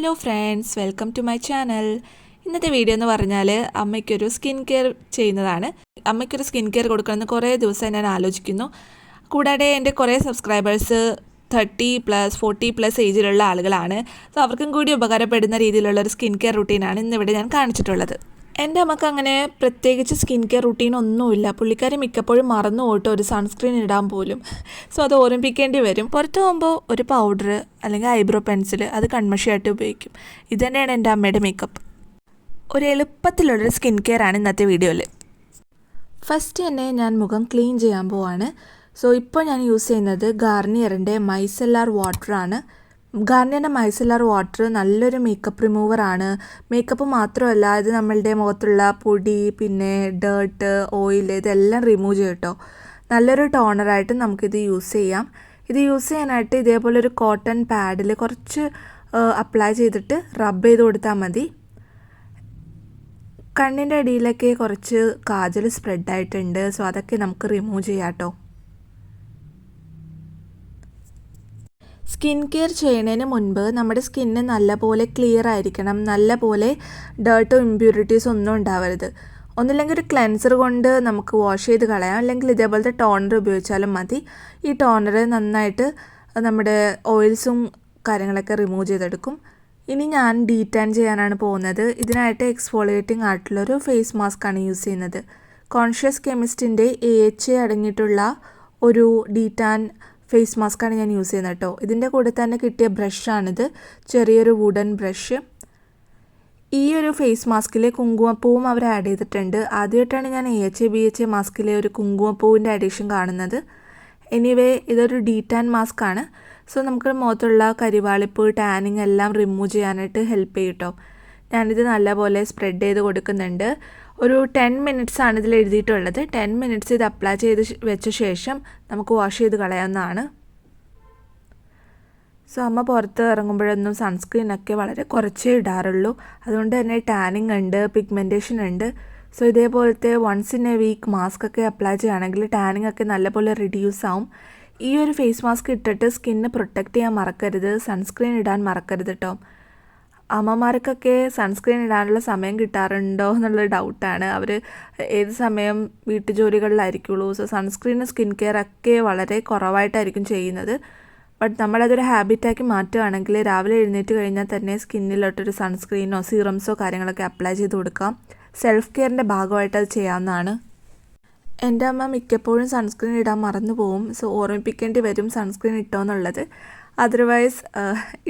Hello friends welcome to my channel. ഇന്നത്തെ video എന്ന് പറഞ്ഞാൽ അമ്മയ്ക്കൊരു സ്കിൻ കെയർ ചെയ്യുന്നതാണ്. അമ്മയ്ക്കൊരു സ്കിൻ കെയർ കൊടുക്കണമെന്ന് കുറേ ദിവസം ഞാൻ ആലോചിക്കുന്നു. കൂടാതെ എന്റെ കുറേ subscribers thirty plus forty plus ഏജിലുള്ള ആളുകളാണ്. സോ അവർക്കും കൂടി ഉപകാരപ്പെടുന്ന രീതിയിലുള്ള ഒരു സ്കിൻ കെയർ റുട്ടീനാണ് ഇന്നിവിടെ ഞാൻ കാണിച്ചിട്ടുള്ളത്. എന്റെ അമ്മയ്ക്ക് അങ്ങനെ പ്രത്യേകിച്ച് സ്കിൻ കെയർ റുട്ടീൻ ഒന്നുമില്ല പുള്ളിക്കാരി മിക്കപ്പോഴും മറന്നു പോയിട്ട് ഒരു സൺസ്ക്രീൻ ഇടാൻ പോലും. സോ അത് ഓർമ്മിപ്പിക്കേണ്ടി വരും. പുറത്ത് പോകുമ്പോൾ ഒരു പൗഡർ അല്ലെങ്കിൽ ഐബ്രോ പെൻസിൽ അത് കൺമഷിയായിട്ട് ഉപയോഗിക്കും. ഇത് തന്നെയാണ് എന്റെ അമ്മയുടെ മേക്കപ്പ്. ഒരു എളുപ്പത്തിലുള്ളൊരു സ്കിൻ കെയർ ആണ് ഇന്നത്തെ വീഡിയോയിൽ ഫസ്റ്റ് തന്നെ ഞാൻ മുഖം ക്ലീൻ ചെയ്യാൻ പോവാണ്. സോ ഇപ്പോൾ ഞാൻ യൂസ് ചെയ്യുന്നത് ഗാർണിയറിന്റെ മൈസെല്ലാർ വാട്ടറാണ്. ഗാർണിയറിന്റെ മൈസെല്ലാർ വാട്ടർ നല്ലൊരു മേക്കപ്പ് റിമൂവർ ആണ്. മേക്കപ്പ് മാത്രമല്ല ഇത് നമ്മളുടെ മുഖത്തുള്ള പൊടി പിന്നെ ഡേർട്ട് ഓയിൽ ഇതെല്ലാം റിമൂവ് ചെയ്യും കേട്ടോ നല്ലൊരു ടോണറായിട്ട് നമുക്കിത് യൂസ് ചെയ്യാം. ഇത് യൂസ് ചെയ്യാനായിട്ട് ഇതേപോലെ ഒരു കോട്ടൺ പാഡിൽ കുറച്ച് അപ്ലൈ ചെയ്തിട്ട് റബ്ബ് ചെയ്ത് കൊടുത്താൽ മതി. കണ്ണിന്റെ അടിയിലൊക്കെ കുറച്ച് കാജൽ സ്പ്രെഡായിട്ടുണ്ട് സോ അതൊക്കെ നമുക്ക് റിമൂവ് ചെയ്യാം കേട്ടോ സ്കിൻ കെയർ ചെയ്യുന്നതിന് മുൻപ് നമ്മുടെ സ്കിന്ന് നല്ലപോലെ ക്ലിയർ ആയിരിക്കണം നല്ലപോലെ ഡേർട്ടോ ഇമ്പ്യൂരിറ്റീസ് ഒന്നും ഉണ്ടാവരുത്. ഒന്നില്ലെങ്കിൽ ഒരു ക്ലെൻസർ കൊണ്ട് നമുക്ക് വാഷ് ചെയ്ത് കളയാം. അല്ലെങ്കിൽ ഇതേപോലത്തെ ടോണർ ഉപയോഗിച്ചാലും മതി. ഈ ടോണർ നന്നായിട്ട് നമ്മുടെ ഓയിൽസും കാര്യങ്ങളൊക്കെ റിമൂവ് ചെയ്തെടുക്കും. ഇനി ഞാൻ ഡീറ്റാൻ ചെയ്യാനാണ് പോകുന്നത്. ഇതിനായിട്ട് എക്സ്ഫോളിയേറ്റിംഗ് ആയിട്ടുള്ളൊരു ഫേസ് മാസ്ക് ആണ് യൂസ് ചെയ്യുന്നത്. കോൺഷ്യസ് കെമിസ്റ്റിന്റെ എ എച്ച് എ അടങ്ങിയിട്ടുള്ള ഒരു ഡീറ്റാൻ ഫേസ് മാസ്കാണ് ഞാൻ യൂസ് ചെയ്യുന്നത് കേട്ടോ. ഇതിന്റെ കൂടെ തന്നെ കിട്ടിയ ബ്രഷാണിത്. ചെറിയൊരു വുഡൻ ബ്രഷ് ഈ ഒരു ഫേസ് മാസ്കിൽ കുങ്കുമപ്പൂവും അവർ ആഡ് ചെയ്തിട്ടുണ്ട്. ആദ്യമായിട്ടാണ് ഞാൻ എ എച്ച് ബി എച്ച് മാസ്കിലെ ഒരു കുങ്കുമപ്പൂവിന്റെ അഡീഷൻ കാണുന്നത്. എനിവേ ഇതൊരു ഡീറ്റാൻ മാസ്ക് ആണ്. സോ നമുക്ക് മുഖത്തുള്ള കരിവാളിപ്പ് ടാനിങ് എല്ലാം റിമൂവ് ചെയ്യാനായിട്ട് ഹെൽപ്പ് ചെയ്യും കേട്ടോ. ഞാനിത് നല്ലപോലെ സ്പ്രെഡ് ചെയ്ത് കൊടുക്കുന്നുണ്ട്. ഒരു ടെൻ മിനിറ്റ്സ് ആണ് ഇതിൽ എഴുതിയിട്ടുള്ളത്. ടെൻ മിനിറ്റ്സ് ഇത് അപ്ലൈ ചെയ്ത് വെച്ച ശേഷം നമുക്ക് വാഷ് ചെയ്ത് കളയാവുന്നതാണ്. സോ അമ്മ പുറത്ത് ഇറങ്ങുമ്പോഴൊന്നും സൺസ്ക്രീനൊക്കെ വളരെ കുറച്ചേ ഇടാറുള്ളൂ. അതുകൊണ്ട് തന്നെ ടാനിങ് ഉണ്ട് പിഗ്മെന്റേഷൻ ഉണ്ട്. സോ ഇതേപോലത്തെ once in a week mask ഒക്കെ അപ്ലൈ ചെയ്യുകയാണെങ്കിൽ ടാനിങ് ഒക്കെ നല്ലപോലെ റിഡ്യൂസ് ആവും. ഈ ഒരു ഫേസ് മാസ്ക് ഇട്ടിട്ട് സ്കിന്ന് പ്രൊട്ടക്റ്റ് ചെയ്യാൻ മറക്കരുത് സൺസ്ക്രീൻ ഇടാൻ മറക്കരുത് കേട്ടോ അമ്മമാർക്കൊക്കെ സൺസ്ക്രീൻ ഇടാനുള്ള സമയം കിട്ടാറുണ്ടോ എന്നുള്ള ഡൗട്ടാണ് അവർ ഏത് സമയം വീട്ടുജോലികളിലായിരിക്കുള്ളൂ. സോ സൺസ്ക്രീൻ സ്കിൻ കെയർ ഒക്കെ വളരെ കുറവായിട്ടായിരിക്കും ചെയ്യുന്നത്. ബട്ട് നമ്മളതൊരു ഹാബിറ്റാക്കി മാറ്റുകയാണെങ്കിൽ രാവിലെ എഴുന്നേറ്റ് കഴിഞ്ഞാൽ തന്നെ സ്കിന്നിലോട്ടൊരു സൺസ്ക്രീനോ സീറംസോ കാര്യങ്ങളൊക്കെ അപ്ലൈ ചെയ്ത് കൊടുക്കാം. സെൽഫ് കെയറിന്റെ ഭാഗമായിട്ട് അത് ചെയ്യാവുന്നതാണ്. എന്റെ അമ്മ മിക്കപ്പോഴും സൺസ്ക്രീൻ ഇടാൻ മറന്നു പോവും സോ ഓർമ്മിപ്പിക്കേണ്ടി വരും സൺസ്ക്രീൻ ഇട്ടോ എന്നുള്ളത്. അതർവൈസ്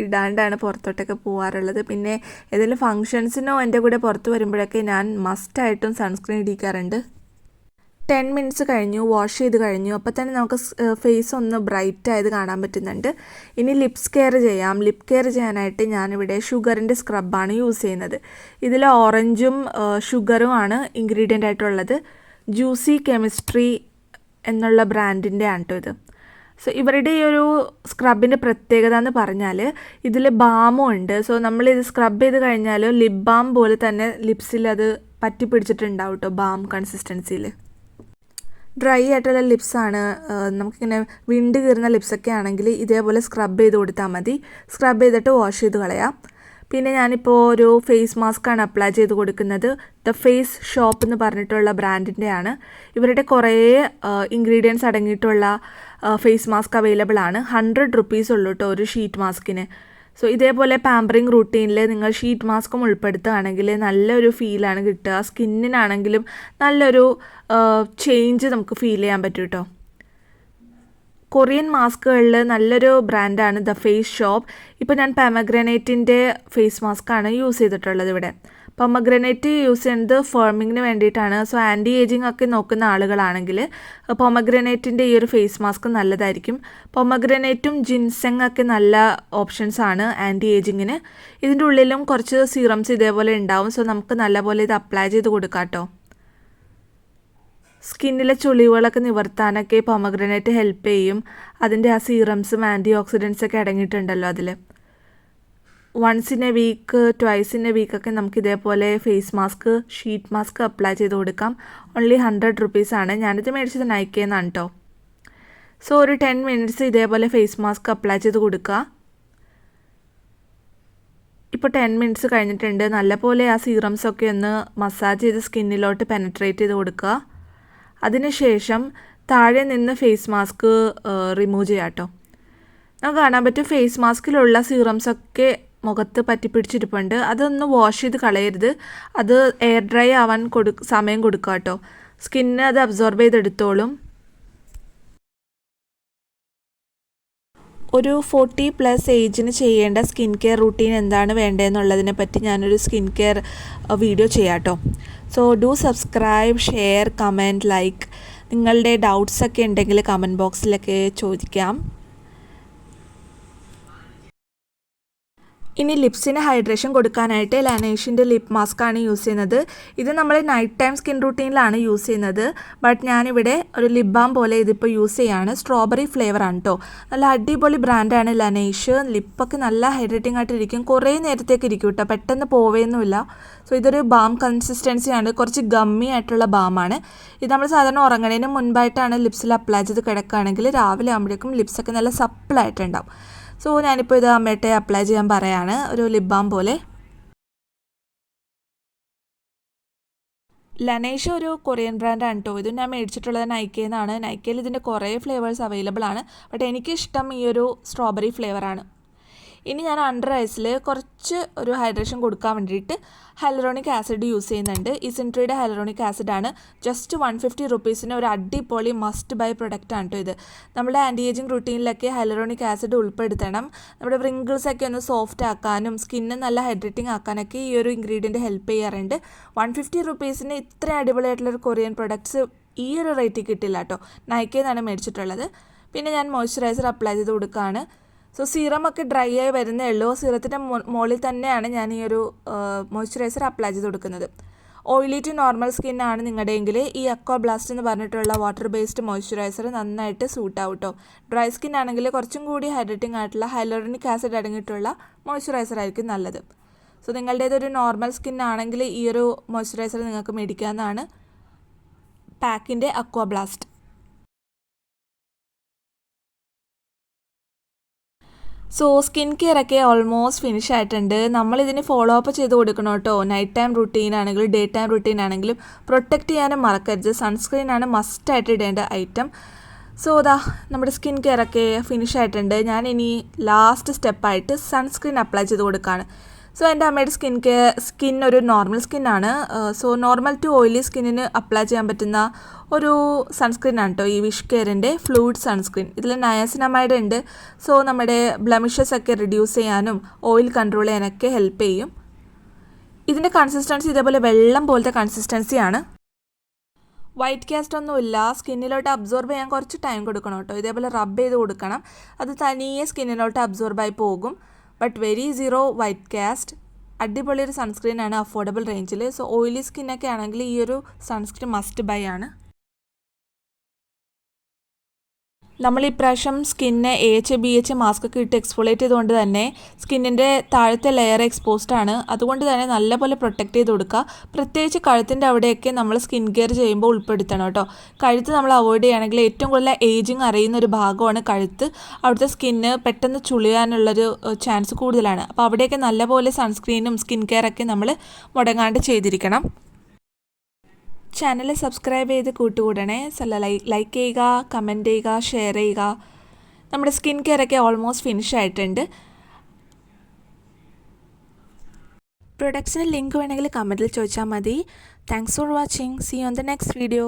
ഇടാണ്ടാണ് പുറത്തോട്ടൊക്കെ പോകാറുള്ളത് പിന്നെ ഏതെങ്കിലും ഫങ്ഷൻസിനോ എന്റെ കൂടെ പുറത്ത് വരുമ്പോഴൊക്കെ ഞാൻ മസ്റ്റായിട്ടും സൺസ്ക്രീൻ ഇടിക്കാറുണ്ട്. ടെൻ മിനിറ്റ്സ് കഴിഞ്ഞു വാഷ് ചെയ്ത് കഴിഞ്ഞു. അപ്പോൾ തന്നെ നമുക്ക് ഫേസ് ഒന്ന് ബ്രൈറ്റ് ആയത് കാണാൻ പറ്റുന്നുണ്ട്. ഇനി ലിപ്സ് കെയർ ചെയ്യാം. ലിപ് കെയർ ചെയ്യാനായിട്ട് ഞാനിവിടെ ഷുഗറിന്റെ സ്ക്രബാണ് യൂസ് ചെയ്യുന്നത്. ഇതിൽ ഓറഞ്ചും ഷുഗറും ആണ് ഇൻഗ്രീഡിയന്റ് ആയിട്ടുള്ളത്. ജ്യൂസി കെമിസ്ട്രി എന്നുള്ള ബ്രാൻഡിന്റെ ആണ് കേട്ടോ ഇത്. സോ ഇവരുടെ ഈ ഒരു സ്ക്രബിന്റെ പ്രത്യേകത എന്ന് പറഞ്ഞാൽ ഇതിൽ ബാമും ഉണ്ട്. സോ നമ്മൾ ഇത് സ്ക്രബ് ചെയ്ത് കഴിഞ്ഞാൽ ലിപ് ബാം പോലെ തന്നെ ലിപ്സിൽ അത് പറ്റി പിടിച്ചിട്ടുണ്ടാവും കേട്ടോ ബാം കൺസിസ്റ്റൻസിയിൽ ഡ്രൈ ആയിട്ടുള്ള ലിപ്സാണ് നമുക്കിങ്ങനെ വിണ്ട് കീറുന്ന ലിപ്സൊക്കെ ആണെങ്കിൽ ഇതേപോലെ സ്ക്രബ് ചെയ്ത് കൊടുത്താൽ മതി. സ്ക്രബ് ചെയ്തിട്ട് വാഷ് ചെയ്ത് കളയാം. പിന്നെ ഞാനിപ്പോൾ ഒരു ഫേസ് മാസ്കാണ് അപ്ലൈ ചെയ്ത് കൊടുക്കുന്നത്. ദ ഫേസ് ഷോപ്പ് എന്ന് പറഞ്ഞിട്ടുള്ള ബ്രാൻഡിന്റെയാണ് ഇവരുടെ കുറേ ഇൻഗ്രീഡിയൻസ് അടങ്ങിയിട്ടുള്ള ഫേസ് മാസ്ക് അവൈലബിൾ ആണ്. ഹൺഡ്രഡ് റുപ്പീസ് ഉള്ളൂ കേട്ടോ ഒരു ഷീറ്റ് മാസ്കിന് സോ ഇതേപോലെ പാമ്പറിങ് റൂട്ടീനിൽ നിങ്ങൾ ഷീറ്റ് മാസ്കും ഉൾപ്പെടുത്തുകയാണെങ്കിൽ നല്ലൊരു ഫീലാണ് കിട്ടുക. സ്കിന്നിനാണെങ്കിലും നല്ലൊരു ചേഞ്ച് നമുക്ക് ഫീൽ ചെയ്യാൻ പറ്റും കേട്ടോ കൊറിയൻ മാസ്കുകളിൽ നല്ലൊരു ബ്രാൻഡാണ് ദ ഫേസ് ഷോപ്പ്. ഇപ്പോൾ ഞാൻ പെമഗ്രനേറ്റിന്റെ ഫേസ് മാസ്കാണ് യൂസ് ചെയ്തിട്ടുള്ളത് ഇവിടെ. പൊമഗ്രനേറ്റ് യൂസ് ചെയ്യുന്നത് ഫേമിങ്ങിന് വേണ്ടിയിട്ടാണ്. സോ ആന്റി ഏജിങ് ഒക്കെ നോക്കുന്ന ആളുകളാണെങ്കിൽ പൊമഗ്രനേറ്റിന്റെ ഈ ഒരു ഫേസ് മാസ്ക് നല്ലതായിരിക്കും. പൊമഗ്രനേറ്റും ജിൻസെങ് ഒക്കെ നല്ല ഓപ്ഷൻസ് ആണ് ആന്റി ഏജിങ്ങിന് ഇതിന്റെ ഉള്ളിലും കുറച്ച് സീറംസ് ഇതേപോലെ ഉണ്ടാവും. സോ നമുക്ക് നല്ലപോലെ ഇത് അപ്ലൈ ചെയ്ത് കൊടുക്കാം കേട്ടോ സ്കിന്നിലെ ചുളിവുകളൊക്കെ നിവർത്താനൊക്കെ പൊമഗ്രനേറ്റ് ഹെൽപ്പ് ചെയ്യും. അതിന്റെ ആ സീറംസും ആന്റി ഓക്സിഡൻസ് ഒക്കെ അടങ്ങിയിട്ടുണ്ടല്ലോ അതിൽ once in a week twice in a വീക്കൊക്കെ നമുക്ക് ഇതേപോലെ face mask sheet mask apply ചെയ്ത് കൊടുക്കാം. ഓൺലി ഹൺഡ്രഡ് റുപ്പീസാണ് ഞാനിത് മേടിച്ചത് നയിക്കുന്നതാണ് കേട്ടോ സോ ഒരു ടെൻ മിനിറ്റ്സ് ഇതേപോലെ ഫേസ് മാസ്ക് അപ്ലൈ ചെയ്ത് കൊടുക്കുക. ഇപ്പോൾ ടെൻ മിനിറ്റ്സ് കഴിഞ്ഞിട്ടുണ്ട്. നല്ലപോലെ ആ സീറംസ് ഒക്കെ ഒന്ന് മസാജ് ചെയ്ത് സ്കിന്നിലോട്ട് പെനട്രേറ്റ് ചെയ്ത് കൊടുക്കുക. അതിനുശേഷം താഴെ നിന്ന് ഫേസ് മാസ്ക് റിമൂവ് ചെയ്യാം കേട്ടോ നമുക്ക് കാണാൻ പറ്റും ഫേസ് മാസ്കിലുള്ള സീറംസ് ഒക്കെ മുഖത്ത് പറ്റിപ്പിടിച്ചിരിപ്പുണ്ട് അതൊന്ന് വാഷ് ചെയ്ത് കളയരുത്. അത് എയർ ഡ്രൈ ആവാൻ കൊടു സമയം കൊടുക്കുക കേട്ടോ സ്കിന്നെ അത് അബ്സോർബ് ചെയ്തെടുത്തോളും. ഒരു ഫോർട്ടി പ്ലസ് ഏജിന് ചെയ്യേണ്ട സ്കിൻ കെയർ റൂട്ടീൻ എന്താണ് വേണ്ടതെന്നുള്ളതിനെ പറ്റി ഞാനൊരു സ്കിൻ കെയർ വീഡിയോ ചെയ്യാം കേട്ടോ so do subscribe share comment like നിങ്ങളുടെ ഡൗട്ട്സ് ഒക്കെ ഉണ്ടെങ്കിൽ കമന്റ് ബോക്സിലൊക്കെ ചോദിക്കാം. ഇനി ലിപ്സിന് ഹൈഡ്രേഷൻ കൊടുക്കാനായിട്ട് ലാനേഷിന്റെ ലിപ് മാസ്ക് ആണ് യൂസ് ചെയ്യുന്നത്. ഇത് നമ്മൾ നൈറ്റ് ടൈം സ്കിൻ റൂട്ടീനിലാണ് യൂസ് ചെയ്യുന്നത്. ബട്ട് ഞാനിവിടെ ഒരു ലിപ് ബാം പോലെ ഇതിപ്പോൾ യൂസ് ചെയ്യാണ്. സ്ട്രോബെറി ഫ്ലേവർ ആണ് കേട്ടോ നല്ല അടിപൊളി ബ്രാൻഡാണ് ലനേഷ്. ലിപ്പൊക്കെ നല്ല ഹൈഡ്രേറ്റിംഗ് ആയിട്ട് ഇരിക്കും. കുറേ നേരത്തേക്ക് ഇരിക്കും കേട്ടോ പെട്ടെന്ന് പോവേന്നുമില്ല. സോ ഇതൊരു ബാം കൺസിസ്റ്റൻസിയാണ് കുറച്ച് ഗമ്മി ആയിട്ടുള്ള ബാമാണ് ഇത് നമ്മൾ സാധാരണ ഉറങ്ങണേന് മുൻപായിട്ടാണ് ലിപ്സിൽ അപ്ലൈ ചെയ്ത് കിടക്കുകയാണെങ്കിൽ രാവിലെ ആകുമ്പോഴേക്കും ലിപ്സൊക്കെ നല്ല സപ്പിളായിട്ടുണ്ടാവും സോ ഞാനിപ്പോൾ ഇത് അമ്മയുടെ അപ്ലൈ ചെയ്യാൻ പറയാണ്. ഒരു ലിപ് ബാം പോലെ. ലനേഷ ഒരു കൊറിയൻ ബ്രാൻഡാണ് കേട്ടോ ഇത് ഞാൻ മേടിച്ചിട്ടുള്ളത് നൈക്കയിൽ നിന്നാണ് നൈക്കയിൽ ഇതിന്റെ കുറേ ഫ്ലേവേഴ്സ് അവൈലബിൾ ആണ്. ബട്ട് എനിക്കിഷ്ടം ഈ ഒരു സ്ട്രോബെറി ഫ്ലേവറാണ് ഇനി ഞാൻ അണ്ടർ ഐസിൽ കുറച്ച് ഒരു ഹൈഡ്രേഷൻ കൊടുക്കാൻ വേണ്ടിയിട്ട് ഹൈലറോണിക് ആസിഡ് യൂസ് ചെയ്യുന്നുണ്ട്. ഇസിൻട്രിയുടെ ഹൈലറോണിക് ആസിഡാണ് ജസ്റ്റ് വൺ ഫിഫ്റ്റി റുപ്പീസിന് ഒരു അടിപൊളി മസ്റ്റ് ബൈ പ്രൊഡക്റ്റ് ആണ് കേട്ടോ ഇത്. നമ്മുടെ ആന്റി ഏജിങ് റുട്ടീനിലൊക്കെ ഹൈലറോണിക് ആസിഡ് ഉൾപ്പെടുത്തണം. നമ്മുടെ ഒക്കെ ഒന്ന് സോഫ്റ്റ് ആക്കാനും സ്കിന്ന് നല്ല ഹൈഡ്രേറ്റിംഗ് ആക്കാനൊക്കെ ഈ ഒരു ഇൻഗ്രീഡിയന്റ് ഹെൽപ്പ് ചെയ്യാറുണ്ട്. വൺ ഫിഫ്റ്റി റുപ്പീസിന് ഇത്രയും അടിപൊളിയായിട്ടുള്ളൊരു കൊറിയൻ പ്രൊഡക്ട്സ് ഈ ഒരു റേറ്റിൽ കിട്ടില്ല കേട്ടോ നൈക്കയിൽ നിന്നാണ് മേടിച്ചിട്ടുള്ളത്. പിന്നെ ഞാൻ മോയ്സ്ചറൈസർ അപ്ലൈ ചെയ്ത് കൊടുക്കുകയാണ് സോ സീറം ഒക്കെ ഡ്രൈ ആയി വരുന്നേ ഉള്ളൂ. സീറത്തിന്റെ മുകളിൽ തന്നെയാണ് ഞാൻ ഈ ഒരു മോയ്സ്ചറൈസർ അപ്ലൈ ചെയ്ത് കൊടുക്കുന്നത്. ഓയിലി ടു നോർമൽ സ്കിൻ ആണ് നിങ്ങളുടെയെങ്കിൽ ഈ അക്വാ ബ്ലാസ്റ്റ് എന്ന് പറഞ്ഞിട്ടുള്ള വാട്ടർ ബേസ്ഡ് മോയ്സ്ചറൈസർ നന്നായിട്ട് സൂട്ട് ആവും ഡ്രൈ സ്കിൻ ആണെങ്കിൽ കുറച്ചും കൂടി ഹൈഡ്രേറ്റിംഗ് ആയിട്ടുള്ള ഹൈലോറിനിക് ആസിഡ് അടങ്ങിയിട്ടുള്ള മോയ്സ്ചറൈസർ ആയിരിക്കും നല്ലത്. സോ നിങ്ങളുടേതൊരു നോർമൽ സ്കിൻ ആണെങ്കിൽ ഈ ഒരു മോയ്സ്ചറൈസർ നിങ്ങൾക്ക് മേടിക്കാവുന്നതാണ്. പാക്കിന്റെ aqua blast so skin care ഒക്കെ ഓൾമോസ്റ്റ് ഫിനിഷ് ആയിട്ടുണ്ട്. നമ്മൾ നമ്മളിതിന് ഫോളോ അപ്പ് ചെയ്ത് കൊടുക്കണം കേട്ടോ. നൈറ്റ് ടൈം റുട്ടീൻ ആണെങ്കിലും ഡേ ടൈം റുട്ടീൻ ആണെങ്കിലും പ്രൊട്ടക്റ്റ് ചെയ്യാനും മറക്കരുത്. സൺസ്ക്രീൻ ആണ് മസ്റ്റ് ആയിട്ട് ഇടേണ്ട ഐറ്റം സോ അതാ നമ്മുടെ സ്കിൻ കെയർ ഒക്കെ ഫിനിഷ് ആയിട്ടുണ്ട്. ഞാൻ ഇനി ലാസ്റ്റ് സ്റ്റെപ്പായിട്ട് സൺസ്ക്രീൻ അപ്ലൈ ചെയ്ത് കൊടുക്കുകയാണ് സോ എന്റെ അമ്മയുടെ സ്കിൻ കെയർ സ്കിൻ ഒരു നോർമൽ സ്കിന്നാണ് സോ നോർമൽ ടു ഓയിലി സ്കിന്നിന് അപ്ലൈ ചെയ്യാൻ പറ്റുന്ന ഒരു സൺസ്ക്രീൻ ആണ് കേട്ടോ ഈ വിഷ് കെയറിന്റെ ഫ്ലൂയിഡ് സൺസ്ക്രീൻ ഇതിൽ നയാസിനമൈഡ് ഉണ്ട്. സോ നമ്മുടെ ബ്ലമിഷസ് ഒക്കെ റിഡ്യൂസ് ചെയ്യാനും ഓയിൽ കൺട്രോൾ ചെയ്യാനൊക്കെ ഹെൽപ്പ് ചെയ്യും. ഇതിന്റെ കൺസിസ്റ്റൻസി ഇതേപോലെ വെള്ളം പോലത്തെ കൺസിസ്റ്റൻസിയാണ് വൈറ്റ് കാസ്റ്റ് ഒന്നുമില്ല സ്കിന്നിലോട്ട് അബ്സോർബ് ചെയ്യാൻ കുറച്ച് ടൈം കൊടുക്കണം കേട്ടോ ഇതേപോലെ റബ്ബ് ചെയ്ത് കൊടുക്കണം. അത് തനിയെ സ്കിന്നിലോട്ട് അബ്സോർബായി പോകും. But very zero white cast അടിപൊളി ഒരു സൺസ്ക്രീനാണ് അഫോർഡബിൾ റേഞ്ചിൽ സോ ഓയിലി സ്കിന്നൊക്കെ ആണെങ്കിൽ ഈ ഒരു സൺസ്ക്രീൻ മസ്റ്റ് ബൈ ആണ്. നമ്മൾ ഇപ്രാവശ്യം സ്കിന്നെ A H B H mask ഒക്കെ ഇട്ട് എക്സ്ഫോളേറ്റ് ചെയ്തുകൊണ്ട് തന്നെ സ്കിന്നിന്റെ താഴത്തെ ലെയർ എക്സ്പോസ്ഡ് ആണ്. അതുകൊണ്ട് തന്നെ നല്ലപോലെ പ്രൊട്ടക്റ്റ് ചെയ്ത് കൊടുക്കുക. പ്രത്യേകിച്ച് കഴുത്തിന്റെ അവിടെയൊക്കെ നമ്മൾ സ്കിൻ കെയർ ചെയ്യുമ്പോൾ ഉൾപ്പെടുത്തണം കേട്ടോ. കഴുത്ത് നമ്മൾ അവോയ്ഡ് ചെയ്യുകയാണെങ്കിൽ ഏറ്റവും കൂടുതൽ ഏജിങ് അറിയുന്ന ഒരു ഭാഗമാണ് കഴുത്ത്. അവിടുത്തെ സ്കിന്ന് പെട്ടെന്ന് ചുളിയാനുള്ളൊരു ചാൻസ് കൂടുതലാണ്. അപ്പോൾ അവിടെയൊക്കെ നല്ലപോലെ സൺസ്ക്രീനും സ്കിൻ കെയറൊക്കെ നമ്മൾ മുടങ്ങാണ്ട് ചെയ്തിരിക്കണം. ചാനൽ സബ്സ്ക്രൈബ് ചെയ്ത് കൂട്ടുകൂടണേ. ലൈക്ക് ചെയ്യുക കമന്റ് ചെയ്യുക ഷെയർ ചെയ്യുക. നമ്മുടെ സ്കിൻ കെയർ ഒക്കെ ഓൾമോസ്റ്റ് ഫിനിഷ് ആയിട്ടുണ്ട്. പ്രൊഡക്ട്സിന് ലിങ്ക് വേണമെങ്കിൽ കമന്റിൽ ചോദിച്ചാൽ മതി. Thanks for watching see on the next video